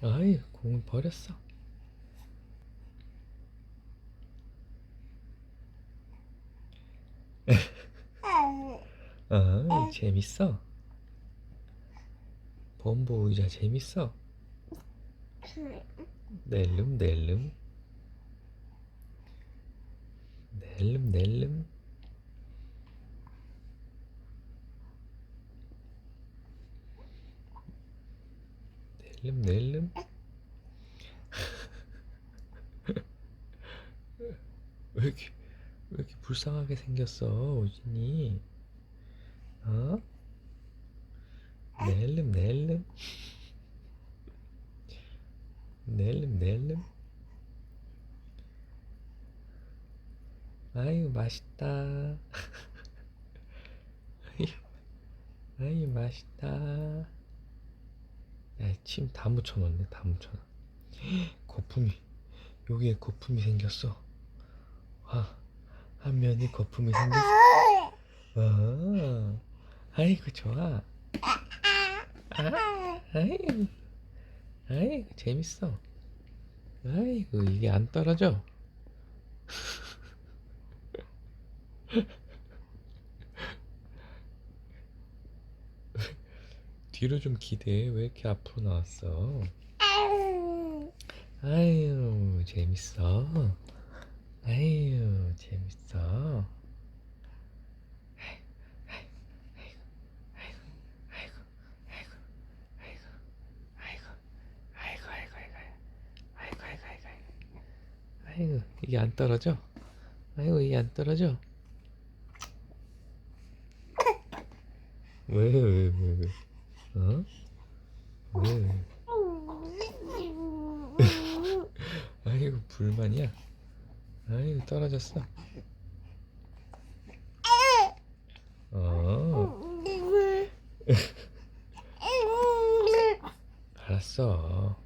아이, 공을 버렸어. 아, 재밌어. 범보 의자 재밌어. 낼름 낼름 낼름 낼름 낼름 낼름? 왜 이렇게 왜 이렇게 불쌍하게 생겼어 우진이? 어? 낼름 낼름? 낼름 낼름? 아유 맛있다. 아유, 맛있다. 야 침 다 묻혀놓네 다 묻혀놔 거품이 여기에 거품이 생겼어. 아, 한 면이 거품이 생겼어. 아, 아이고 좋아. 아, 아이고 아이고 재밌어. 아이고 이게 안 떨어져 뒤로 좀 기대해. 왜 이렇게 앞으로 나왔어? 아유, 재밌어. 아유, 재밌어. 아이고 이게 안 떨어져? 아이고 이게 안 떨어져? 왜 왜, 왜, 왜. 어? 왜? 아이고 불만이야. 아이고 떨어졌어. 어. 알았어